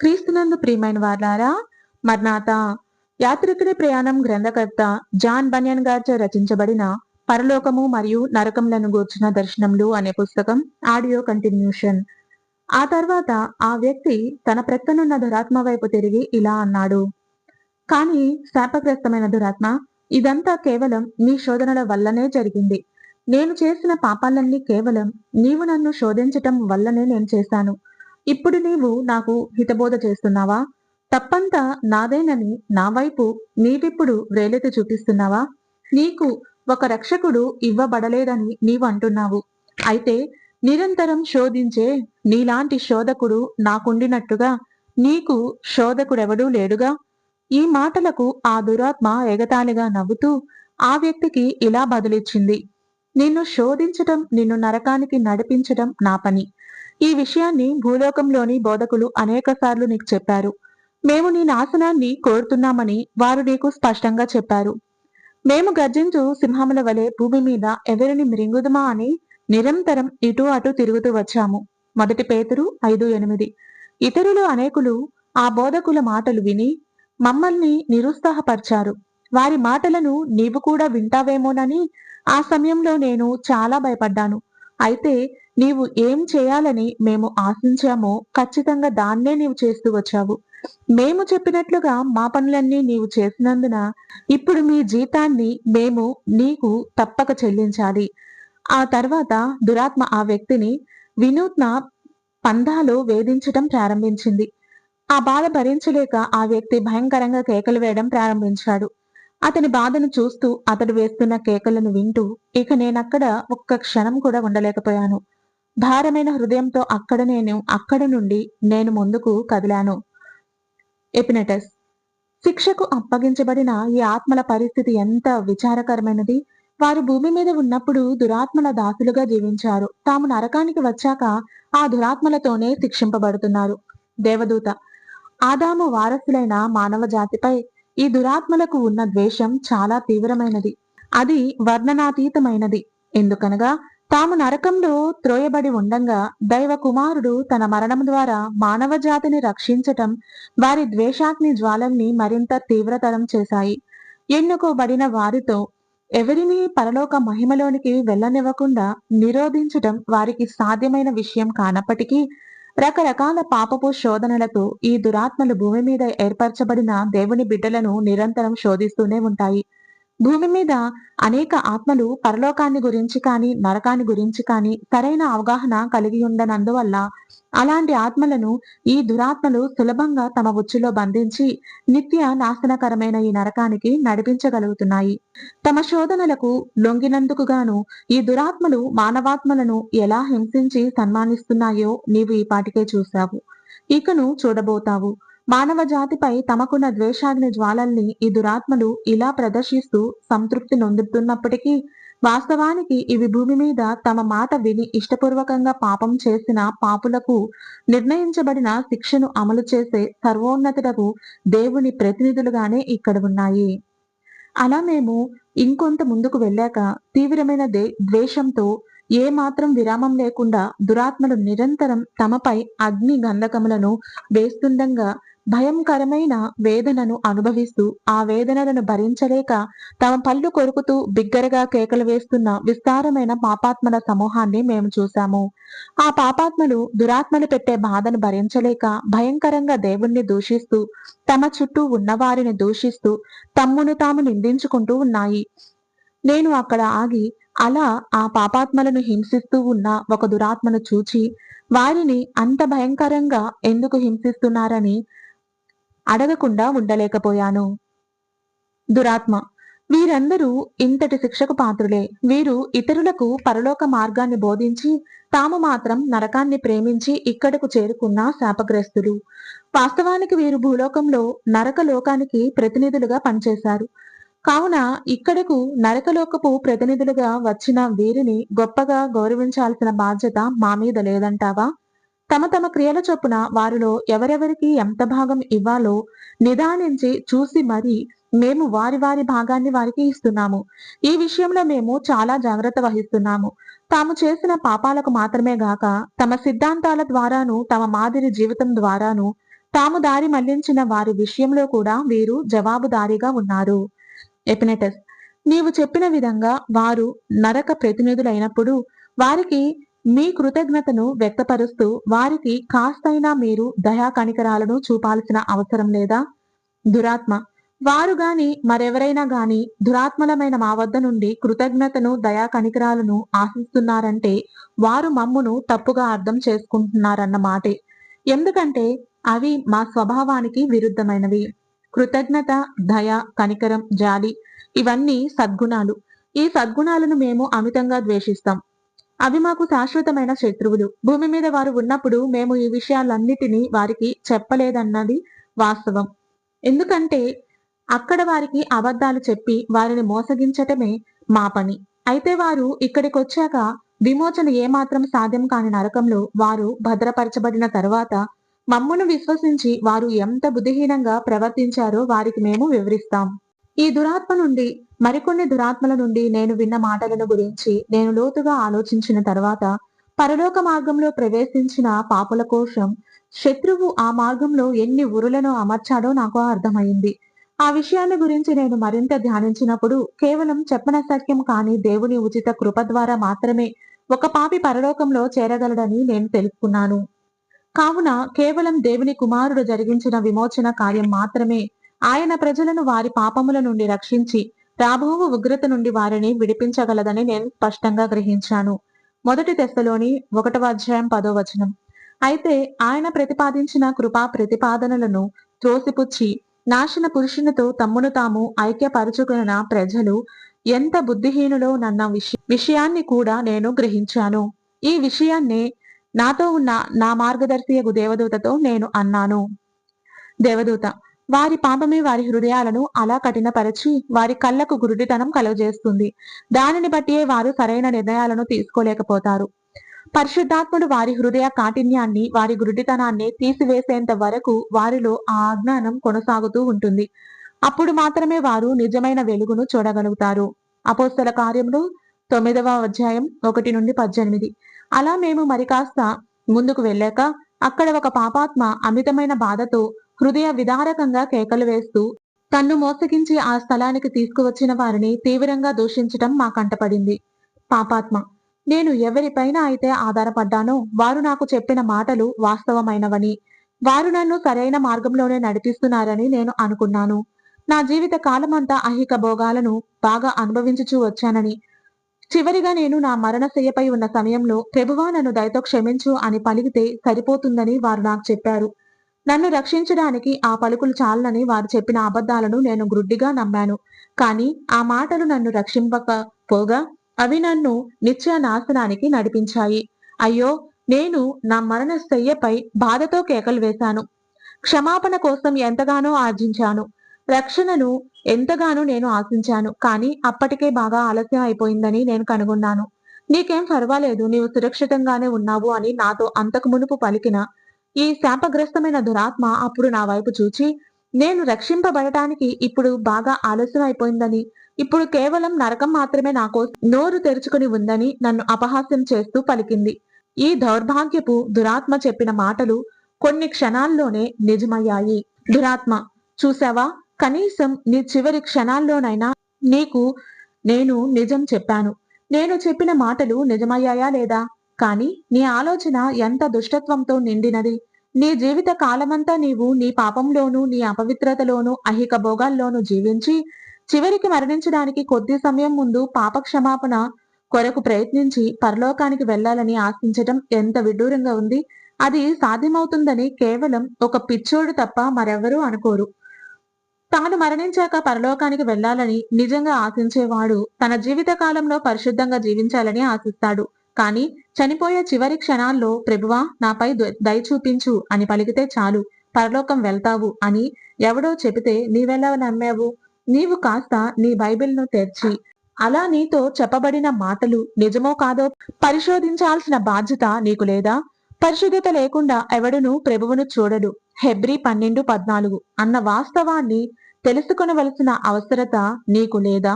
క్రీస్తునందు ప్రియమైన వార్లారా మర్నాథ యాత్రికుడి ప్రయాణం గ్రంథకర్త జాన్ బన్యన్ గారిచే రచించబడిన పరలోకము మరియు నరకములను గూర్చిన దర్శనములు అనే పుస్తకం ఆడియో కంటిన్యూషన్. ఆ తర్వాత ఆ వ్యక్తి తన ప్రక్కనున్న దురాత్మ వైపు తిరిగి ఇలా అన్నాడు కానీ శాపగ్రస్తమైన దురాత్మ ఇదంతా కేవలం నీ శోధనల వల్లనే జరిగింది. నేను చేసిన పాపాలన్నీ కేవలం నీవు నన్ను శోధించటం వల్లనే నేను చేశాను. ఇప్పుడు నీవు నాకు హితబోధ చేస్తున్నావా? తప్పంతా నాదేనని నా వైపు నీవిప్పుడు వేలెత్తి చూపిస్తున్నావా? నీకు ఒక రక్షకుడు ఇవ్వబడలేదని నీవు అంటున్నావు. అయితే నిరంతరం శోధించే నీలాంటి శోధకుడు నాకుండినట్టుగా నీకు శోధకుడెవడూ లేడుగా? ఈ మాటలకు ఆ దురాత్మ ఎగతాళిగా నవ్వుతూ ఆ వ్యక్తికి ఇలా బదులిచ్చింది. నిన్ను శోధించటం నిన్ను నరకానికి నడిపించటం నా పని. ఈ విషయాన్ని భూలోకంలోని బోధకులు అనేకసార్లు నీకు చెప్పారు. మేము నీ నాశనాన్ని కోరుతున్నామని వారు నీకు స్పష్టంగా చెప్పారు. మేము గర్జించు సింహముల వలె భూమి మీద ఎవరిని మృంగుదమా అని నిరంతరం ఇటు అటు తిరుగుతూ వచ్చాము. మొదటి పేతురు ఐదు ఎనిమిది. ఇతరులు అనేకులు ఆ బోధకుల మాటలు విని మమ్మల్ని నిరుత్సాహపరిచారు. వారి మాటలను నీవు కూడా వింటావేమోనని ఆ సమయంలో నేను చాలా భయపడ్డాను. అయితే నీవు ఏం చేయాలని మేము ఆశించామో ఖచ్చితంగా దాన్నే నీవు చేస్తూ వచ్చావు. మేము చెప్పినట్లుగా మా పనులన్నీ నీవు చేసినందున ఇప్పుడు మీ జీతాన్ని మేము నీకు తప్పక చెల్లించాలి. ఆ తర్వాత దురాత్మ ఆ వ్యక్తిని వినూత్న పందాలు వేధించటం ప్రారంభించింది. ఆ బాధ భరించలేక ఆ వ్యక్తి భయంకరంగా కేకలు వేయడం ప్రారంభించాడు. అతని బాధను చూస్తూ అతడు వేస్తున్న కేకలను వింటూ ఇక నేనక్కడ ఒక్క క్షణం కూడా ఉండలేకపోయాను. భారమైన హృదయంతో అక్కడ నేను అక్కడ నుండి నేను ముందుకు కదిలాను. ఎపినటస్. శిక్షకు అప్పగించబడిన ఈ ఆత్మల పరిస్థితి ఎంత విచారకరమైనది. వారు భూమి మీద ఉన్నప్పుడు దురాత్మల దాసులుగా జీవించారు. తాము నరకానికి వచ్చాక ఆ దురాత్మలతోనే శిక్షింపబడుతున్నారు. దేవదూత. ఆదాము వారసులైన మానవ జాతిపై ఈ దురాత్మలకు ఉన్న ద్వేషం చాలా తీవ్రమైనది. అది వర్ణనాతీతమైనది. ఎందుకనగా తాము నరకంలో త్రోయబడి ఉండంగా దైవ కుమారుడు తన మరణం ద్వారా మానవ జాతిని రక్షించటం వారి ద్వేషాగ్ని జ్వాలల్ని మరింత తీవ్రతరం చేశాయి. ఎన్నుకోబడిన వారితో ఎవరిని పరలోక మహిమలోనికి వెళ్ళనివ్వకుండా నిరోధించటం వారికి సాధ్యమైన విషయం కానప్పటికీ రకరకాల పాపపు శోధనలతో ఈ దురాత్మలు భూమి మీద ఏర్పరచబడిన దేవుని బిడ్డలను నిరంతరం శోధిస్తూనే ఉంటాయి. భూమి మీద అనేక ఆత్మలు పరలోకాన్ని గురించి కానీ నరకాన్ని గురించి కానీ సరైన అవగాహన కలిగి ఉండనందువల్ల అలాంటి ఆత్మలను ఈ దురాత్మలు సులభంగా తమ ఉచ్చులో బంధించి నిత్య నాశనకరమైన ఈ నరకానికి నడిపించగలుగుతున్నాయి. తమ శోధనలకు లొంగినందుకు గాను ఈ దురాత్మలు మానవాత్మలను ఎలా హింసించి సన్మానిస్తున్నాయో నీవు ఈ పాటికే చూశావు. ఇకను చూడబోతావు. మానవ జాతిపై తమకున్న ద్వేషాగ్ని జ్వాలల్ని ఈ దురాత్మలు ఇలా ప్రదర్శిస్తూ సంతృప్తి నొందుతున్నప్పటికీ వాస్తవానికి ఇవి భూమి మీద తమ మాట విని ఇష్టపూర్వకంగా పాపం చేసిన పాపులకు నిర్ణయించబడిన శిక్షను అమలు చేసే సర్వోన్నతులకు దేవుని ప్రతినిధులుగానే ఇక్కడ ఉన్నాయి. అలా మేము ఇంకొంత ముందుకు వెళ్ళాక తీవ్రమైన ద్వేషంతో ఏ మాత్రం విరామం లేకుండా దురాత్మలు నిరంతరం తమపై అగ్ని గంధకములను వేస్తుండగా భయంకరమైన వేదనను అనుభవిస్తూ ఆ వేదనలను భరించలేక తమ పళ్ళు కొరుకుతూ బిగ్గరగా కేకలు వేస్తున్న విస్తారమైన పాపాత్మల సమూహాన్ని మేము చూశాము. ఆ పాపాత్మలు దురాత్మలు పెట్టే బాధను భరించలేక భయంకరంగా దేవుణ్ణి దూషిస్తూ తమ చుట్టూ ఉన్నవారిని దూషిస్తూ తమ్మును తాము నిందించుకుంటూ ఉన్నాయి. నేను అక్కడ ఆగి అలా ఆ పాపాత్మలను హింసిస్తూ ఉన్న ఒక దురాత్మను చూచి వారిని అంత భయంకరంగా ఎందుకు హింసిస్తున్నారని అడగకుండా ఉండలేకపోయాను. దురాత్మ. వీరందరూ ఇంతటి శిక్షకు పాత్రులే. వీరు ఇతరులకు పరలోక మార్గాన్ని బోధించి తాము మాత్రం నరకాన్ని ప్రేమించి ఇక్కడకు చేరుకున్న శాపగ్రస్తులు. వాస్తవానికి వీరు భూలోకంలో నరక లోకానికి ప్రతినిధులుగా పనిచేశారు. కావున ఇక్కడకు నరకలోకపు ప్రతినిధులుగా వచ్చిన వీరిని గొప్పగా గౌరవించాల్సిన బాధ్యత మా మీద లేదంటావా? తమ తమ క్రియల చొప్పున వారిలో ఎవరెవరికి ఎంత భాగం ఇవ్వాలో నిదానించి చూసి మరి మేము వారి వారి భాగాన్ని వారికి ఇస్తున్నాము. ఈ విషయంలో మేము చాలా జాగ్రత్త వహిస్తున్నాము. తాము చేసిన పాపాలకు మాత్రమే గాక తమ సిద్ధాంతాల ద్వారాను తమ మాదిరి జీవితం ద్వారాను తాము దారి మళ్ళించిన వారి విషయంలో కూడా వీరు జవాబుదారీగా ఉన్నారు. ఎపినెటస్ నీవు చెప్పిన విధంగా వారు నరక ప్రతినిధులైనప్పుడు వారికి మీ కృతజ్ఞతను వ్యక్తపరుస్తూ వారికి కాస్తైనా మీరు దయా కనికరాలను చూపాల్సిన అవసరం లేదా? దురాత్మ. వారు గాని మరెవరైనా గాని దురాత్మలమైన మా వద్ద నుండి కృతజ్ఞతను దయా కనికరాలను ఆశిస్తున్నారంటే వారు మమ్మును తప్పుగా అర్థం చేసుకుంటున్నారన్న మాటే. ఎందుకంటే అవి మా స్వభావానికి విరుద్ధమైనవి. కృతజ్ఞత దయ కనికరం జాలి ఇవన్నీ సద్గుణాలు. ఈ సద్గుణాలను మేము అమితంగా ద్వేషిస్తాం. అవి మాకు శాశ్వతమైన శత్రువులు. భూమి మీద వారు ఉన్నప్పుడు మేము ఈ విషయాలన్నిటినీ వారికి చెప్పలేదన్నది వాస్తవం. ఎందుకంటే అక్కడ వారికి అబద్ధాలు చెప్పి వారిని మోసగించటమే మా పని. అయితే వారు ఇక్కడికి వచ్చాక విమోచన ఏమాత్రం సాధ్యం కాని నరకంలో వారు భద్రపరచబడిన తర్వాత మమ్మను విశ్వసించి వారు ఎంత బుద్ధిహీనంగా ప్రవర్తించారో వారికి మేము వివరిస్తాం. ఈ దురాత్మ నుండి మరికొన్ని దురాత్మల నుండి నేను విన్న మాటలను గురించి నేను లోతుగా ఆలోచించిన తర్వాత పరలోక మార్గంలో ప్రవేశించిన పాపుల కోసం శత్రువు ఆ మార్గంలో ఎన్ని ఉరులను అమర్చాడో నాకు అర్థమైంది. ఆ విషయాన్ని గురించి నేను మరింత ధ్యానించినప్పుడు కేవలం చెప్పన సత్యం కాని దేవుని ఉచిత కృప ద్వారా మాత్రమే ఒక పాపి పరలోకంలో చేరగలడని నేను తెలుసుకున్నాను. కావున కేవలం దేవుని కుమారుడు జరిగించిన విమోచన కార్యం మాత్రమే ఆయన ప్రజలను వారి పాపముల నుండి రక్షించి రాబోవు ఉగ్రత నుండి వారిని విడిపించగలదని నేను స్పష్టంగా గ్రహించాను. మొదటి దశలోని ఒకటవ అధ్యాయం పదో వచనం. అయితే ఆయన ప్రతిపాదించిన కృపా ప్రతిపాదనలను త్రోసిపుచ్చి నాశన పురుషునితో తమ్మును తాము ఐక్యపరుచుకున్న ప్రజలు ఎంత బుద్ధిహీనులో నన్న విషయాన్ని కూడా నేను గ్రహించాను. ఈ విషయాన్ని నాతో ఉన్న నా మార్గదర్శియగు దేవదూతతో నేను అన్నాను. దేవదూత వారి పాపమే వారి హృదయాలను అలా కఠినపరచి వారి కళ్ళకు గురుడితనం కలుగజేస్తుంది. దానిని బట్టియే వారు సరైన నిర్ణయాలను తీసుకోలేకపోతారు. పరిశుద్ధాత్ముడు వారి హృదయ కాఠిన్యాన్ని వారి గురుడితనాన్ని తీసివేసేంత వరకు వారిలో ఆ అజ్ఞానం కొనసాగుతూ ఉంటుంది. అప్పుడు మాత్రమే వారు నిజమైన వెలుగును చూడగలుగుతారు. అపోస్తల కార్యములు తొమ్మిదవ అధ్యాయం ఒకటి నుండి పద్దెనిమిది. అలా మేము మరి కాస్త ముందుకు వెళ్ళాక అక్కడ ఒక పాపాత్మ అమితమైన బాధతో హృదయ విదారకంగా కేకలు వేస్తూ తన్ను మోసగించి ఆ స్థలానికి తీసుకువచ్చిన వారిని తీవ్రంగా దూషించటం మా కంటపడింది. పాపాత్మ నేను ఎవరిపైన అయితే ఆధారపడ్డానో వారు నాకు చెప్పిన మాటలు వాస్తవమైనవని వారు నన్ను సరైన మార్గంలోనే నడిపిస్తున్నారని నేను అనుకున్నాను. నా జీవిత కాలమంతా అహిక భోగాలను బాగా అనుభవించుచూ వచ్చానని చివరిగా నేను నా మరణశయ్యపై ఉన్న సమయంలో ప్రభువా నన్ను దయతో క్షమించు అని పలికితే సరిపోతుందని వారు నాకు చెప్పారు. నన్ను రక్షించడానికి ఆ పలుకులు చాలనని వారు చెప్పిన అబద్ధాలను నేను గ్రుడ్డిగా నమ్మాను. కానీ ఆ మాటలు నన్ను రక్షింపకపోగా అవి నన్ను నిత్య నాశనానికి నడిపించాయి. అయ్యో నేను నా మరణ శయ్యపై బాధతో కేకలు వేశాను. క్షమాపణ కోసం ఎంతగానో ఆర్జించాను. రక్షణను ఎంతగానో నేను ఆశించాను. కానీ అప్పటికే బాగా ఆలస్యం అయిపోయిందని నేను కనుగొన్నాను. నీకేం పర్వాలేదు నీవు సురక్షితంగానే ఉన్నావు అని నాతో అంతకు మునుపు పలికిన ఈ శాపగ్రస్తమైన దురాత్మ అప్పుడు నా వైపు చూచి నేను రక్షింపబడటానికి ఇప్పుడు బాగా ఆలస్యం అయిపోయిందని ఇప్పుడు కేవలం నరకం మాత్రమే నాకు నోరు తెరుచుకుని ఉందని నన్ను అపహాస్యం చేస్తూ పలికింది. ఈ దౌర్భాగ్యపు దురాత్మ చెప్పిన మాటలు కొన్ని క్షణాల్లోనే నిజమయ్యాయి. దురాత్మ చూసావా కనీసం నీ చివరి క్షణాల్లోనైనా నీకు నేను నిజం చెప్పాను. నేను చెప్పిన మాటలు నిజమయ్యాయా లేదా? కాని నీ ఆలోచన ఎంత దుష్టత్వంతో నిండినది? నీ జీవిత కాలమంతా నీవు నీ పాపంలోనూ నీ అపవిత్రతలోనూ అహిక భోగాల్లోనూ జీవించి చివరికి మరణించడానికి కొద్ది సమయం ముందు పాప క్షమాపణ కొరకు ప్రయత్నించి పరలోకానికి వెళ్ళాలని ఆశించటం ఎంత విడ్డూరంగా ఉంది. అది సాధ్యమవుతుందని కేవలం ఒక పిచ్చోడు తప్ప మరెవరూ అనుకోరు. తాను మరణించాక పరలోకానికి వెళ్ళాలని నిజంగా ఆశించేవాడు తన జీవిత కాలంలో పరిశుద్ధంగా జీవించాలని ఆశిస్తాడు. కానీ చనిపోయే చివరి క్షణాల్లో ప్రభువా నాపై దయ చూపించు అని పలికితే చాలు. పరలోకం వెళ్తావు అని ఎవడో చెబితే నీవెలా నమ్మావు? నీవు కాస్త నీ బైబిల్ను తెర్చి అలా నీతో చెప్పబడిన మాటలు నిజమో కాదో పరిశోధించాల్సిన బాధ్యత నీకు లేదా? పరిశుద్ధత లేకుండా ఎవడును ప్రభువును చూడడు. హెబ్రి పన్నెండు పద్నాలుగు అన్న వాస్తవాన్ని తెలుసుకొనవలసిన అవసరత నీకు లేదా?